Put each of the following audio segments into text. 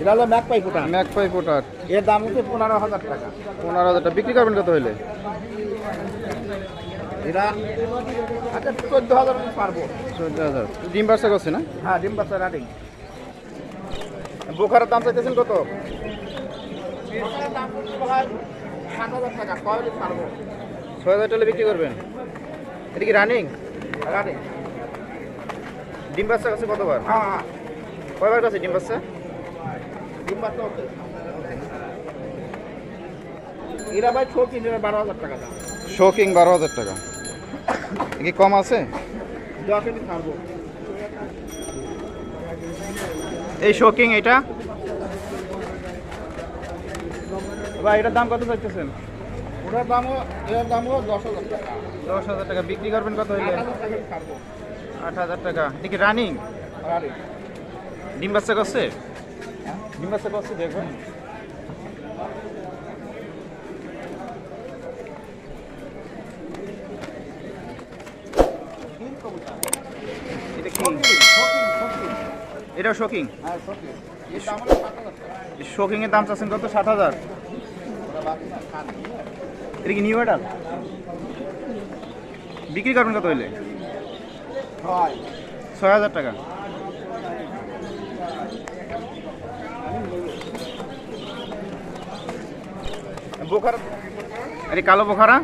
এটা হলো ম্যাক পাই ফুটা ম্যাক পাই এর দাম হচ্ছে পনেরো হাজার টাকা। পনেরো হাজার টাকা। বিক্রি করবেন কত হইলে? এরা আচ্ছা চোদ্দ হাজার আমি পারব। চোদ্দ হাজার। ডিম বাচ্চা করছে না? হ্যাঁ ডিম বাচ্চা রানিং। বোখারের দাম চাইতেছেন কত? সাত হাজার টাকা কয় হলে পারব? ছয় হাজার টাকা বিক্রি করবেন। এটা কি রানিং? রানিং। ডিম বাচ্চা কাছে কতবার? হ্যাঁ। কয়বার কাছে ডিম বাচ্চা এরা ভাই বারো হাজার টাকা। দাম শোকিং বারো হাজার টাকা কি কম আছে? এই শোকিং এটা? ভাই এটার দাম কত চাইতেছেন? ওটার দামও দামও দশ হাজার টাকা। দশ হাজার টাকা। বিক্রি করবেন কত হইলে? আট হাজার টাকা কি রানিং। ডিম বাচ্চা করছে? ডিম বাচ্চা করছে দেখবেন এটা কি? এটা শোকিং হ্যাঁ এর দাম সাত শোকিং এর চাচ্ছেন কত? ষাট হাজার। এটা কি নিউ অর্ডার বিক্রি করবেন কত হইলে? ছয় হাজার টাকা বোখার আরে কালো বোখারা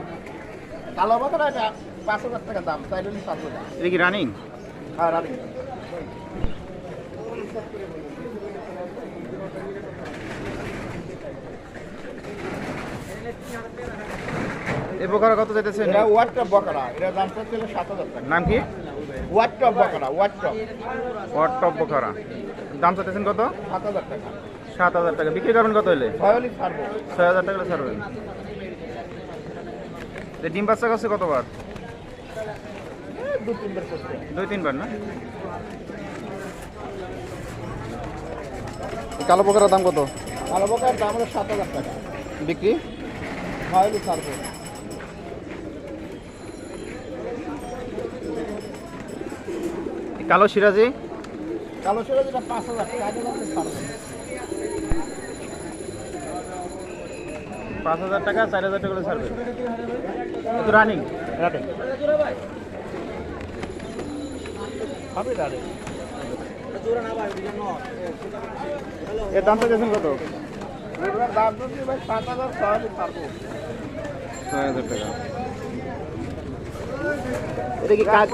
কালো বাজার এটা পাঁচ হাজার টাকা দাম তাই জন্য পাঁচ হাজার এটা কি রানিং হ্যাঁ রানি এই বোখারা কত যেতেছেন এটা ওয়াটটপ বকরা এটা দাম সাত হাজার টাকা। নাম কি? ওয়াটটপ বকরা বোখারা দাম চাইতেছেন কত? সাত হাজার টাকা। সাত হাজার টাকা। বিক্রি করবেন কত ছয় হাজার টাকা ছাড়বেন। ডিম বাচ্চা কাছে কতবার? এই তিনবার করতে। দুই তিনবার না? কালো পোকার দাম কত? কালো বকার দাম হলো সাত হাজার টাকা। বিক্রি? ছাড়বো এই কালো সিরাজি? কালো সেটা যেটা পাঁচ হাজার টাকা পাঁচ হাজার টাকা চার হাজার টাকা এত রানিং হবে রানি এর দাম চাইছেন কত? দাম যদি ভাই সাত হাজার ছয় টাকা। এটা কি কাজ?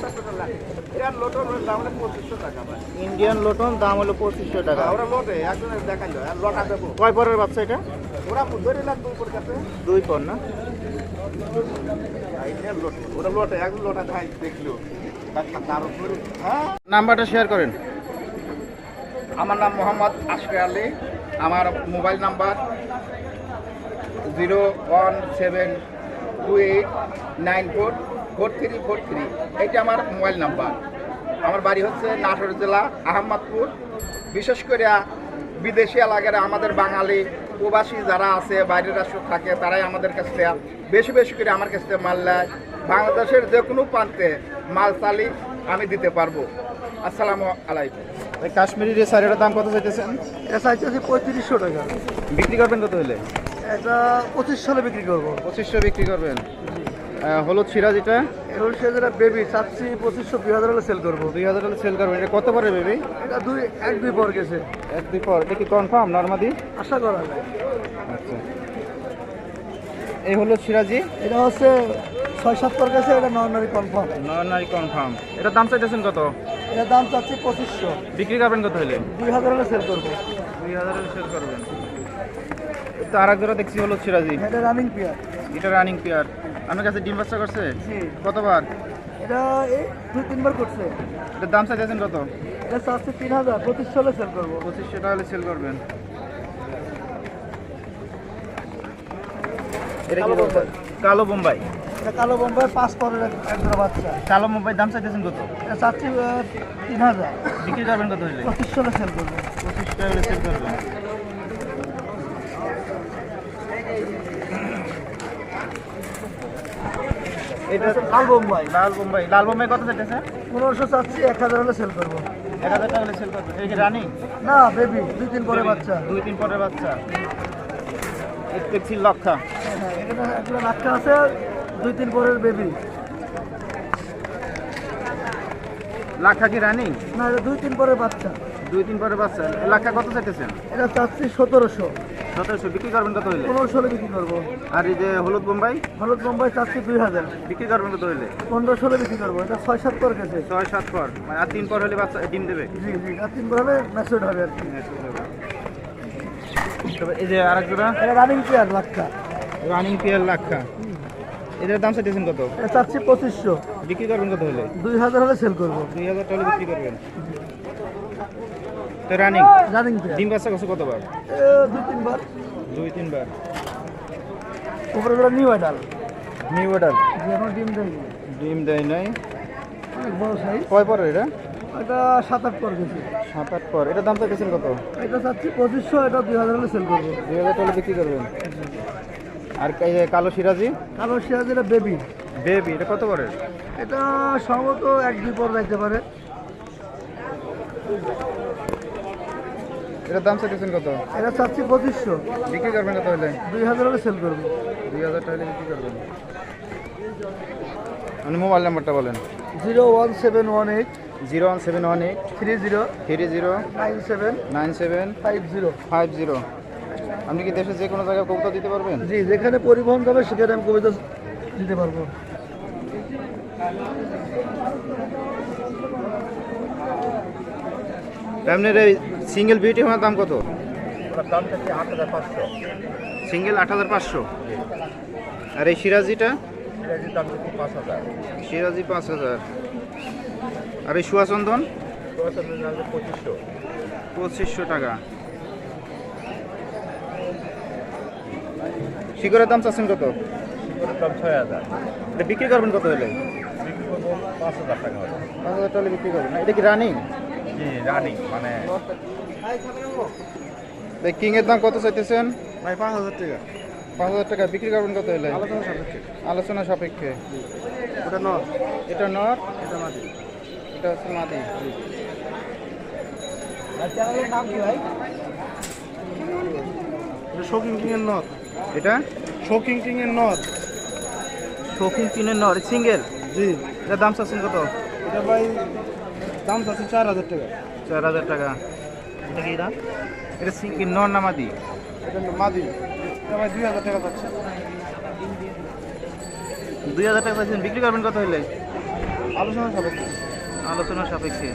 ইন্ডিয়ান লোটন দাম হলো পঁচিশশো টাকা ওরা লোটে একজনের দেখাইলো আর লটা দেবো। কয় পরের বাচ্চা এটা? দুই করে কাছে? দুই পর না? ওরা লোটে একজন দেখল। তার উপরে হ্যাঁ? নাম্বারটা শেয়ার করেন। আমার নাম মোহাম্মদ আশফে আলী। আমার mobile number zero one seven two eight nine four four three four three. এইটা আমার মোবাইল নাম্বার। আমার বাড়ি হচ্ছে নাটোর জেলা আহমদপুর। বিশেষ করে বিদেশি এলাকার আমাদের বাঙালি প্রবাসী যারা আছে বাইরের রাষ্ট্র থাকে তারাই আমাদের কাছ থেকে বেশি বেশি করে আমার কাছ থেকে মাল নেয়। বাংলাদেশের যে কোনো প্রান্তে মাল চালি আমি দিতে পারব। আসসালামু আলাইকুম। এই কাশ্মীরি যে সারের দাম কত চাইতেছেন? এটা চাইতেছি পঁয়ত্রিশশো টাকা। বিক্রি করবেন কত হলে? এটা পঁচিশশো সালে বিক্রি করব। পঁচিশশো বিক্রি করবেন। হলুদ সিরাজ এটা? এখন সে যেটা বেবি চাচ্ছি পঁচিশশো দুই হাজার হলে সেল করব। দুই হাজার সেল করবেন এটা কত পরে বেবি এটা দুই এক দুই পর গেছে। এক দুই পর। এটা কি কনফার্ম নর্মাদি আশা করা যায়। আচ্ছা। এই হলো সিরাজি এটা হচ্ছে ছয় সাত পর গেছে এটা নর্মালি কনফার্ম নর্মারি কনফার্ম এটার দাম চাইতেছেন কত? এটার দাম চাচ্ছি পঁচিশশো। বিক্রি করবেন কত হলে? দুই হাজার হলে সেল করব। দুই হাজার হলে সেল করবেন। তো আর এক দেখছি হলো সিরাজি এটা রানিং পেয়ার এটা রানিং পেয়ার আপনার কাছে ডিম বাচ্চা করছে? কতবার? এটা এই দুই তিনবার করছে। এটার দাম চাইতেছেন কত? এটা চাচ্ছি তিন হাজার পঁচিশশো হলে সেল করব। পঁচিশশো টাকা হলে সেল করবেন। এটা কি কালো বোম্বাই। কালো বোম্বাই। এটা কালো বোম্বাই পাঁচ পরের এক জোড়া বাচ্চা। কালো বোম্বাই দাম চাইতেছেন কত? এটা চাচ্ছি তিন হাজার। বিক্রি করবেন কত হলে পঁচিশশো হলে সেল করব। পঁচিশ টাকা হলে সেল করবেন। এটা লাল বোম্বাই। লাল বোম্বাই। লাল বোম্বাই কত চাইতেছে পনেরোশো চাচ্ছি এক হাজার হলে সেল করব। এক হাজার টাকা হলে সেল করবেন এটা কি রানিং? না বেবি দুই দিন পরে বাচ্চা। দুই তিন পরের বাচ্চা। দেখছি লক্ষা। এখানে একটা আছে দুই দিন পরের বেবি লাক্ষা কি রানিং? না দুই দিন পরের বাচ্চা। দুই তিন পরের বাচ্চা লাক্ষা কত চাইতেছেন? এটা চাচ্ছি সতেরোশো। সতেরোশো। বিক্রি করবেন কত হইলে? পনেরোশো হলে বিক্রি করব। আর এই যে হলুদ বোম্বাই? হলুদ বোম্বাই চাচ্ছি দুই হাজার। বিক্রি করবেন কত হইলে? পনেরোশো হলে বিক্রি করব। এটা ছয় সাত পর গেছে। ছয় সাত পর। মানে আর তিন পর হলে বাচ্চা ডিম দেবে? জি জি আর তিন পর হলে ম্যাচুড হবে আর কি। তবে এই যে আরেক জোড়া? এটা running pair Lakkha running pair Lakkha এটার দাম চাইতেছেন কত? চাচ্ছি পঁচিশশো। বিক্রি করবেন কত হলে দুই হাজার হলে সেল করব। দুই হাজার টাকা বিক্রি করবেন। তো রানিং রানিং ডিম বাচ্চা কত কতবার? দুই তিনবার। দুই তিনবার। উপরে ওটা নিউ আইডাল নিউ অর্ডার এখন ডিম দেয় ডিম দেয় নাই। অনেক বড় সাইজ কয় পর এটা? এটা সাত আট পর গেছে। সাত আট পর। এটার দাম চাইতেছেন কত? এটা চাচ্ছি পঁচিশশো এটা দুই হাজার হলে সেল করব। দুই হাজার টাকা বিক্রি করবেন। আর কালো সিরাজি? কালো শেয়ার যেটা বেবি বেবি এটা কত পরের এটা সম্ভবত এক দুই পর যাইতে পারে। এটার দাম চাইতেছেন কত? এটা চাচ্ছি পঁচিশশো। বিক্রি করবেন কত হলে? দুই হাজার হলে সেল করব। দুই হাজার টাকা হলে বিক্রি করবেন। আপনি মোবাইল নাম্বারটা বলেন। Zero one seven one eight zero one seven one eight three zero three zero nine seven nine seven five zero. Five zero. আপনি কি দেশের যে কোনো জায়গায় কবুতর দিতে পারবেন? জি যেখানে পরিবহন যাবে সেখানে আমি কবিতা দিতে পারব। আপনার এই সিঙ্গেল বিউটি হওয়ার দাম কত? সিঙ্গেল আট হাজার পাঁচশো। আর এই সিরাজিটা? সিরাজি পাঁচ হাজার। আর এই সুয়াচন্দন? পঁচিশশো। পঁচিশশো টাকা। শিকড়ের দাম চাচ্ছেন কত? দাম ছয় হাজার। এটা বিক্রি করবেন কত হলে? পাঁচ হাজার টাকা পাঁচ হাজার টাকা বিক্রি করবেন এটা কি রানিং? জি রানিং মানে কিংয়ের দাম কত চাইতেছেন? ভাই পাঁচ হাজার টাকা। পাঁচ হাজার টাকা বিক্রি করবেন কত হলে? আলোচনা সাপেক্ষে। আলোচনা সাপেক্ষে। এটা নর। এটা হচ্ছে মাদি। নাম কি ভাই শোকিং কিং এর নথ এটা? শোকিং কিং এর নথ শৌখিন কিনের নর সিঙ্গেল? জি। এটার দাম চাচ্ছেন কত? এটা ভাই দাম চাচ্ছে চার হাজার টাকা। চার হাজার টাকা। এটা কি দাম? এটা সিঙ্গেল নর না মাদি? এটা মাদি। ভাই দুই হাজার টাকা যাচ্ছে। দুই হাজার টাকা চাইছেন বিক্রি করবেন কত হলে আলোচনা সাপেক্ষে। আলোচনা সাপেক্ষে।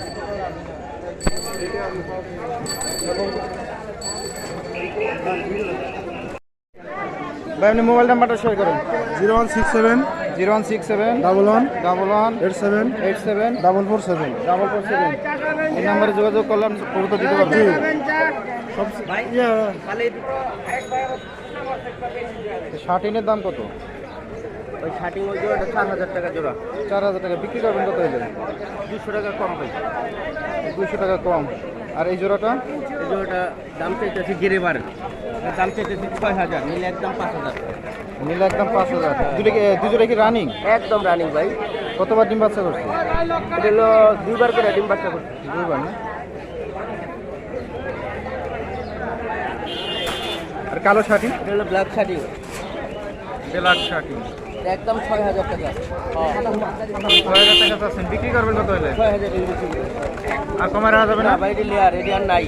ভাই আপনি মোবাইল নাম্বারটা শেয়ার করুন। Zero one six seven zero one six seven double one double one eight seven eight seven double four seven double four seven এই নাম্বারে যোগাযোগ করলে আমি কবুতর দিতে পারবেন সব শার্টিনের দাম কত? ওই শার্টিং ওই জোড়াটা চার হাজার টাকা জোড়া। চার হাজার টাকা। বিক্রি করবেন কত হলে দুশো টাকা কম পাই দুইশো টাকা কম। আর এই জোড়াটা? এই জোড়াটা দাম চাইতেছি গেরেবার দাম চাইতেছি ছয় হাজার নিলে একদম পাঁচ হাজার। নীল একদম পাঁচ হাজার। দুটো কি দুজোড়া কি রানিং একদম রানিং ভাই। কতবার ডিম বাচ্চা করছে? এটা হলো দুইবার করে ডিম বাচ্চা করছে। দুইবার না? আর কালো শার্টি এটা হলো ব্ল্যাক শার্টিং ব্ল্যাক শার্টি একদম ছয় হাজার টাকা। ছয় হাজার টাকা চাচ্ছেন। বিক্রি করবেন কত হলে? ছয় হাজার আর কমে রাখা যাবে না? না লেয়ার এটি আর নাই।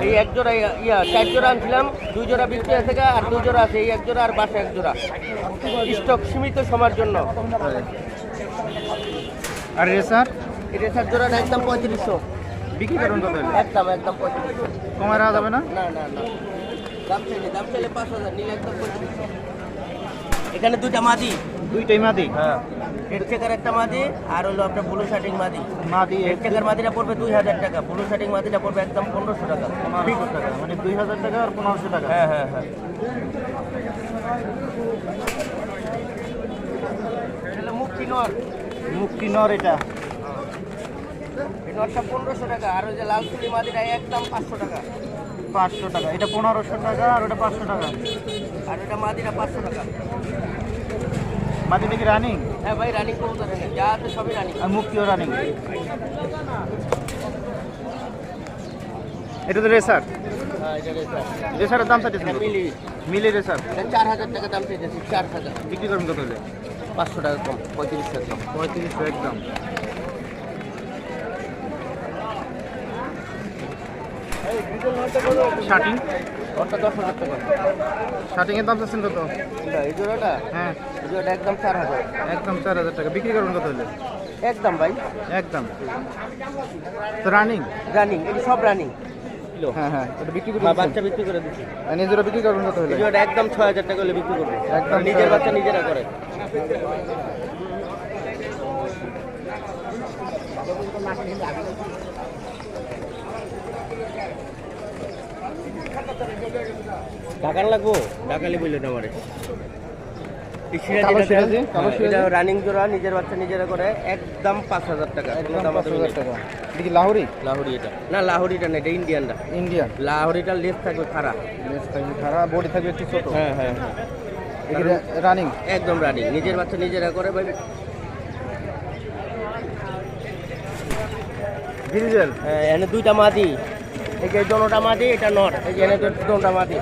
এই এক জোড়া ইয়া- চার জোড়া আনছিলাম দুই জোড়া বিক্রি আছে আর দুই জোড়া আছে এই এক জোড়া আর বাসা এক জোড়া। স্টক সীমিত সময়ের জন্য। আর রেসার? এই রেসার জোড়াটা একদম পঁয়ত্রিশশো। বিক্রি করবেন কত একদম একদম পঁয়ত্রিশশো। কমে রাখা যাবে না? না না না। দাম চাইলে দাম চাইলে পাঁচ হাজার নিলে একদম পঁয়ত্রিশশো। এখানে দুইটা মাদি। দুইটাই মাদি? হ্যাঁ। হেড চেকার একটা মাদি আর হলো আপনার ব্লু শার্টিং মাদি। মাদি হেড চেকার মাদিটা পড়বে দুই হাজার টাকা ব্লু শার্টিং মাদিটা পড়বে একদম পনেরোশো টাকা পনেরোশো টাকা। মানে দুই হাজার টাকা আর পনেরোশো টাকা। হ্যাঁ হ্যাঁ হ্যাঁ। মুক্তি নর। মুক্তি নর এটা। নরটা পনেরোশো টাকা আর ওই যে লাল চুলি মাদিটা একদম পাঁচশো টাকা। পাঁচশো টাকা। এটা পনেরোশো টাকা আর ওটা পাঁচশো টাকা। আর ওটা মাদিটা পাঁচশো টাকা। মাদিটা কি রানিং? হ্যাঁ ভাই রানিং কবুতর যা আছে সবই রানিং। আর মুক্তিও রানিং। এটা তো রেসার? হ্যাঁ রেসারের দাম চাইতেছেন? মিলি। মিলি রেসার? চার হাজার টাকা দাম চেয়েছি চার হাজার। বিক্রি করবেন কত হলে? পাঁচশো টাকা কম পঁয়ত্রিশশো কম পঁয়ত্রিশশো একদম। শার্টিং ওটা দশ হাজার টাকা? শার্টিংয়ের দাম চাচ্ছেন কত? না, এই জোড়াটা? হ্যাঁ। এই জোড়াটা একদম চার হাজার। একদম চার হাজার টাকা। বিক্রি করবেন কত হলে? একদম ভাই। একদম। তো রানিং রানিং এটি সব রানিং হ্যাঁ হ্যাঁ এটা বিক্রি করে হ্যাঁ বাচ্চা বিক্রি করে দিচ্ছি। আর নিজেরা বিক্রি করবেন কত হলে? জোড়াটা একদম ছয় হাজার টাকা হলে বিক্রি করব একদম নিজের বাচ্চা নিজেরা করে। ঢাকার লাগবো? ঢাকালি আমারে। হ্যাঁ, সিরাজি? এটা রানিং জোড়া নিজের বাচ্চা নিজেরা করে একদম পাঁচ হাজার টাকা। পাঁচ হাজার টাকা। এটা কি লাহোরি? লাহোরি এটা। না লাহোরিটা না এটা ইন্ডিয়ানটা। ইন্ডিয়ান। লাহোরিটার লেস থাকবে খারাপ লেস থাকবে খারাপ বডি থাকবে একটু ছোট। হ্যাঁ হ্যাঁ রানিং একদম রানিং নিজের বাচ্চা নিজেরা করে ভাই। হ্যাঁ, এখানে দুইটা মাদি। এই যে দোনোটা মাদি এটা নট। এই যে দোনোটা মাদি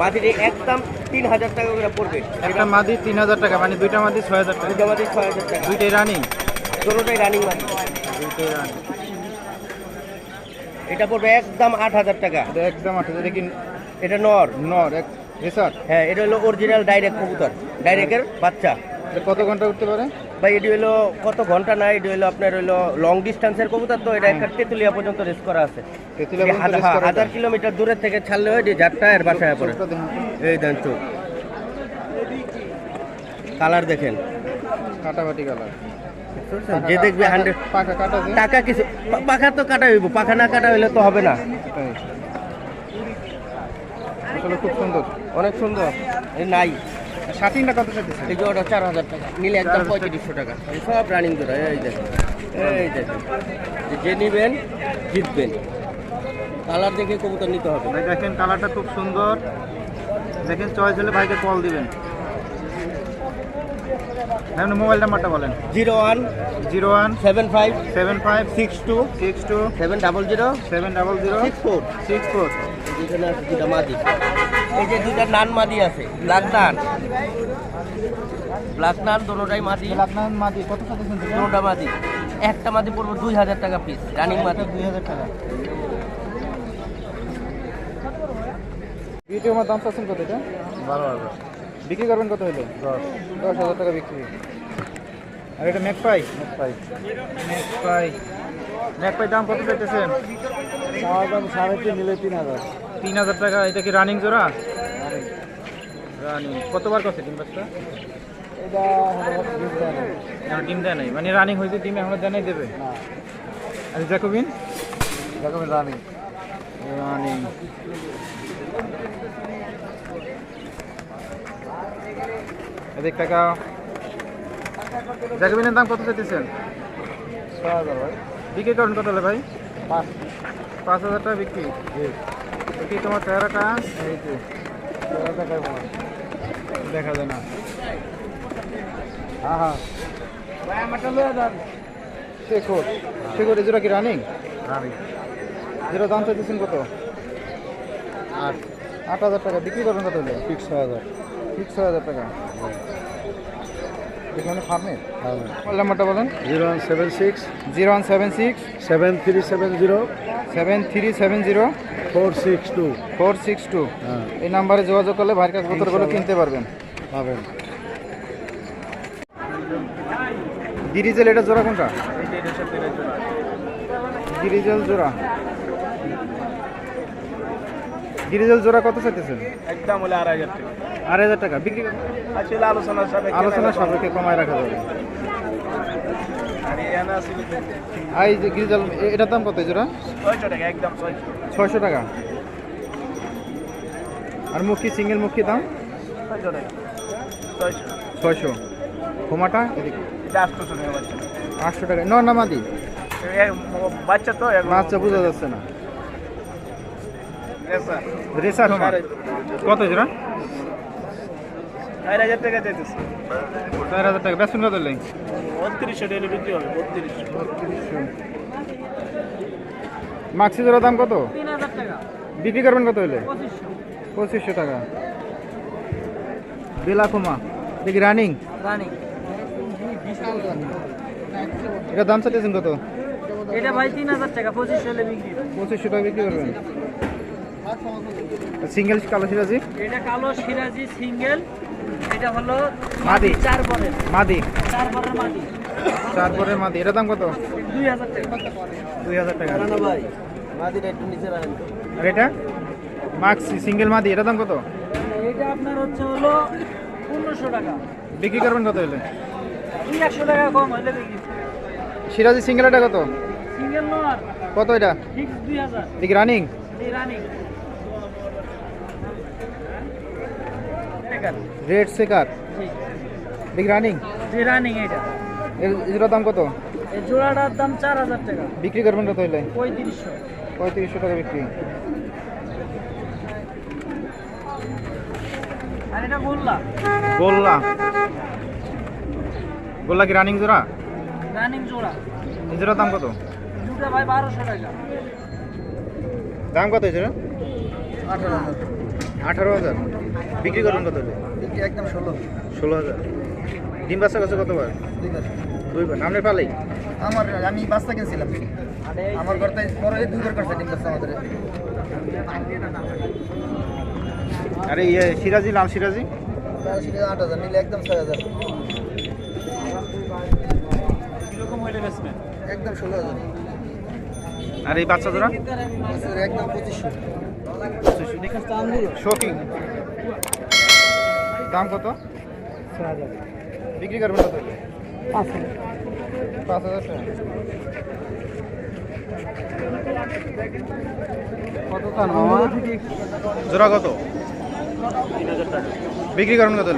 মাদির একদম তিন হাজার টাকা করে পড়বে। একটা মাদি তিন হাজার টাকা মানে দুইটা মাদি ছয় হাজার টাকা। দুইটা মাদি ছয় হাজার টাকা। দুইটাই রানিং দোনোটাই রানিং মাদি দুইটাই রানিং এটা পড়বে একদম আট হাজার টাকা। একদম আট হাজার কি এটা নর নর হ্যাঁ এটা হলো অরিজিনাল ডাইরেক্ট কবুতর ডাইরেক্টের বাচ্চা। কত ঘণ্টা উঠতে পারে? ভাই এটি হলো কত ঘণ্টা না এটি হলো আপনার হলো লং ডিস্টেন্সের কবুতর তো এটা একটা তেতুলিয়া পর্যন্ত রেস করা আছে। হাজার-। কিলোমিটার দূরের থেকে ছাড়লে হয় যে যারটা এর বাসায় পড়ে। এই দেন চোখ কালার দেখেন। কাটাকাটি কালার যে দেখবে হান্ড্রেড টাকা কিছু পাখা তো কাটা হইব পাখা না কাটা হইলে তো হবে না। আসলে খুব সুন্দর। অনেক সুন্দর। এই নাই। শার্টিংটা কত চাইতেছে এই জোড়া চার হাজার টাকা। নিলে একদম 4,000 পঁয়ত্রিশশো টাকা। সব রানিং জোড়া এই দেখেন এই দেখেন যে নিবেন জিতবেন। কালার দেখে কবুতর নিতে হবে। ভাই দেখেন কালারটা খুব সুন্দর। দেখেন চয়েস হলে ভাইকে কল দিবেন। মোবাইল নাম্বারটা বলেন। Zero one zero one seven five seven five six two six two seven double zero seven double zero six four. Six four. এখানে আছে দুটা মাদি এই যে দুটা নান মাদি আছে ব্ল্যাক নান। ব্ল্যাক নান দোনোটাই মাদি। আপনার মাদি কত চাইতেছেন দোনোটা মাদি। একটা মাদি পড়বে দুই হাজার টাকা পিস রানিং মাদি। দুই হাজার টাকা। ভিডিও আমার দাম চাচ্ছেন কত এটা? বারো হাজার। বিক্রি করবেন কত হলো? দশ। দশ হাজার টাকা বিক্রি। আর এটা ম্যাকপাই পাই? ম্যাকপাই ম্যাকপাই দাম কত চাওয়ার দাম সাড়ে তিন নিলে তিন হাজার। তিন হাজার টাকা এটা কি রানিং জোড়া? রানিং কতবার করছে ডিম বাচ্চা? ডিম দেয় নাই। মানে রানিং হয়েছে ডিম এখনও দেয় নাই দেবে? না। আর জ্যাকোবিন এরকম রানিং রানিং এদিক টাকা জ্যাকোবিনের দাম কত চাইতেছেন? ছয় হাজার ভাই। বিক্রি করেন কত হলে ভাই? পাঁচ। পাঁচ হাজার টাকা বিক্রি। কি তোমার চেহারাটা। এই যে দেখা যায় না। হ্যাঁ হ্যাঁ। শেখর শেখর এই কি রানিং রানিং যেটা দাম চাইতেছেন কত? আট আট হাজার টাকা। বিক্রি করবেন কত ফিক্স ছয় হাজার। ফিক্স ছয় হাজার টাকা। এখানে ফার্মে? হ্যাঁ। মোবাইল নাম্বারটা বলেন। Zero one seven six. Zero one seven six. Seven three seven zero. Seven three seven zero. Four six two. Four six two. হ্যাঁ। এই নাম্বারে যোগাযোগ করলে ভাইয়ের কাছে বোতলগুলো কিনতে পারবেন। পাবেন। ডিরিজেল এটা জোড়া কোনটা? ডিরিজেল জোড়া। ডিরিজেল জোড়া কত চাইতেছেন? একদম হলে আড়াই হাজার টাকা। আড়াই হাজার টাকা। বিক্রি আসলে আলোচনা সবে আলোচনা সাপেক্ষে কমায় রাখা যাবে। এই যে গ্রিজাল এটার দাম কত জোড়া? ছয়শো টাকা একদম ছয়শো। টাকা। আর মুখী সিঙ্গেল মুখী দাম? ছয়শো টাকা। আটশো ন না মাদি। বাচ্চা তো বাচ্চা বোঝা যাচ্ছে না। রেসার হোমা কত জোড়া চার হাজার টাকা চাইতেছে। চার হাজার টাকা। বেসন কত লেগে বত্রিশশো ডেলি বিক্রি হবে বত্রিশশো। মাক্সি জোড়া দাম কত? বিক্রি করবেন কত হলে পঁচিশশো। পঁচিশশো টাকা। বেলাকুমা দেখি রানিং। রানিং। এটা দাম চাইতেছেন কত? এটা ভাই তিন হাজার টাকা পঁচিশশো হলে বিক্রি পঁচিশশো টাকা বিক্রি করবেন। সিঙ্গেল কালো সিরাজি? এটা কালো সিরাজি সিঙ্গেল। এটা হলো মাদি। চার পরের মাদি। চার পরের মাদি। চার পরের মাদি। এটার দাম কত? দুই হাজার টাকা। দুই হাজার টাকা। ভাই মাদিটা একটু নিচে রাখেন তো। আর এটা? মাক্স সিঙ্গেল মাদি। এটার দাম কত? এটা আপনার হচ্ছে হলো পনেরোশো টাকা। বিক্রি করবেন কত হলে? দুই একশো টাকা কম হলে বিক্রি। সিরাজি সিঙ্গেল এটা কত? সিঙ্গেল নর কত এটা? ফিক্স দুই হাজার। রানিং রানিং রেড জি। দেখি রানিং জি রানিং এটা এর দাম কত? এই জোড়াটার দাম চার হাজার টাকা। বিক্রি করবেন কত হলে পঁয়ত্রিশশো। পঁয়ত্রিশশো টাকা বিক্রি। আর এটা বললাম গোল্লা। গোল্লা কি রানিং জোড়া? রানিং জোড়া। জোড়ার দাম কত? দুটা ভাই বারোশো টাকা। দাম কত হয়েছে রে? আঠারো হাজার। আঠারো হাজার। বিক্রি করবেন কত হলে একদম ষোলো। ষোলো হাজার। ডিম বাচ্চা কাছে কতবার? ঠিক আছে দুইবার নামলে পালেই? আমার আমি বাচ্চা কিনছিলাম। আমার ঘরতে বড় এই দুই করছে ডিম বাচ্চা আমাদের। আরে ইয়ে সিরাজি লাল সিরাজি? আট হাজার নিলে একদম ছয় হাজার। একদম ষোলো হাজার। আর এই বাচ্চা জোড়া? একদম পঁচিশশো। শোকিং দাম কত? বিক্রি করবেন কত? পাঁচ হাজার টাকা। কত চান মামা জোড়া কত? বিক্রি করবেন কত